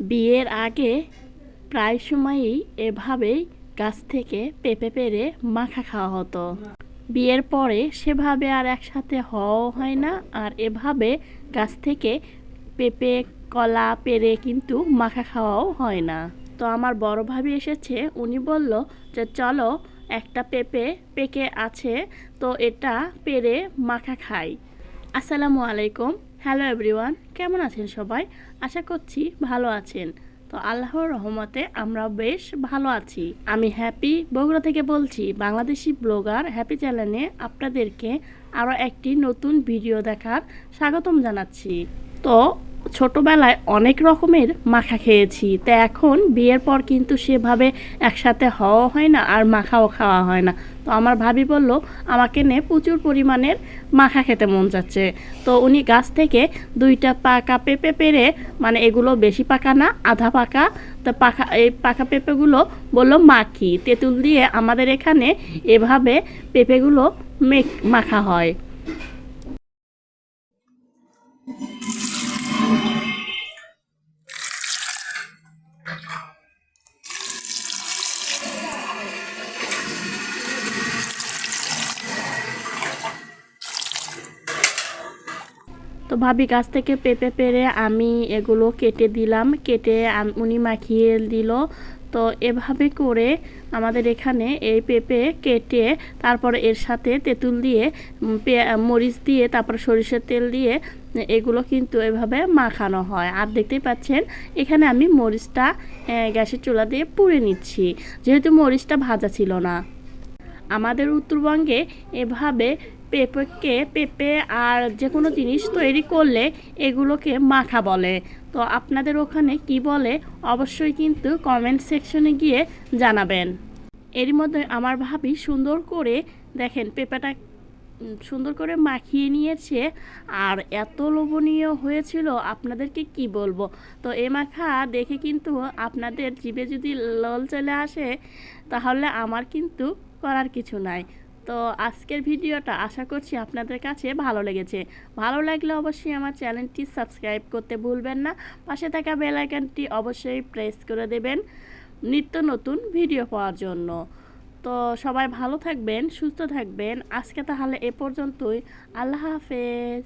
বিয়ের আগে প্রায় সময়ই এভাবেই গাছ থেকে পেঁপে পেরে মাখা খাওয়া হতো। বিয়ের পরে সেভাবে আর একসাথে হওয়াও হয় না, আর এভাবে গাছ থেকে পেঁপে, কলা পেরে কিন্তু মাখা খাওয়াও হয় না। তো আমার বড় ভাবি এসেছে, উনি বলল যে, চলো, একটা পেঁপে পেকে আছে, তো এটা পেরে মাখা খাই। আসসালামু আলাইকুম। হ্যালো এভরিওয়ান কেমন আছেন সবাই? আশা করছি ভালো আছেন। তো আল্লাহর রহমতে আমরা বেশ ভালো আছি। আমি হ্যাপি বগুড়া থেকে বলছি, বাংলাদেশি ব্লগার হ্যাপি চ্যানেলে আপনাদেরকে আরও একটি নতুন ভিডিও দেখার স্বাগতম জানাচ্ছি। তো ছোটবেলায় অনেক রকমের মাখা খেয়েছি, তো এখন বিয়ের পর কিন্তু সেভাবে একসাথে হওয়া হয় না আর মাখাও খাওয়া হয় না। তো আমার ভাবি বলল, আমাকে নে, প্রচুর পরিমাণের মাখা খেতে মন যাচ্ছে। তো উনি গাছ থেকে দুইটা পাকা পেঁপে পেরে মানে এগুলো বেশি পাকা না, আধা পাকা, তো পাকা এই পাকা পেঁপেগুলো বলল, মাখি। তেঁতুল দিয়ে আমাদের এখানে এভাবে পেঁপেগুলো মেক মাখা হয়। তো ভাবি গাছ থেকে পেঁপে পেরে আমি এগুলো কেটে দিলাম, কেটে উনি মাখিয়ে দিল। তো এভাবে করে আমাদের এখানে এই পেঁপে কেটে তারপর এর সাথে তেঁতুল দিয়ে মরিচ দিয়ে, তারপর সরিষার তেল দিয়ে এগুলো কিন্তু এভাবে মাখানো হয়। আর দেখতেই পাচ্ছেন, এখানে আমি মরিচটা গ্যাসের চুলা দিয়ে পুড়ে নিচ্ছি। যেহেতু মরিচটা ভাজা ছিল না। আমাদের উত্তরবঙ্গে এভাবে পেঁপেকে, পেঁপে আর যে কোনো জিনিস তৈরি করলে এগুলোকে মাখা বলে। তো আপনাদের ওখানে কি বলে অবশ্যই কিন্তু কমেন্ট সেকশনে গিয়ে জানাবেন। এরই মধ্যে আমার ভাবি সুন্দর করে দেখেন পেঁপেটা সুন্দর করে মাখিয়ে নিয়েছে আর এত লোভনীয় হয়েছিল, আপনাদেরকে কি বলব? তো এ মাখা দেখে কিন্তু আপনাদের জিভে যদি লল চলে আসে, তাহলে আমার কিন্তু করার কিছু নাই। তো আজকের ভিডিওটা আশা করছি আপনাদের কাছে ভালো লেগেছে। ভালো লাগলে অবশ্যই আমার চ্যানেলটি সাবস্ক্রাইব করতে ভুলবেন না। পাশে থাকা বেল আইকনটি অবশ্যই প্রেস করে দেবেন নিত্য নতুন ভিডিও পাওয়ার জন্য। তো সবাই ভালো থাকবেন, সুস্থ থাকবেন। আজকে তাহলে এ পর্যন্তই। আল্লাহ হাফেজ।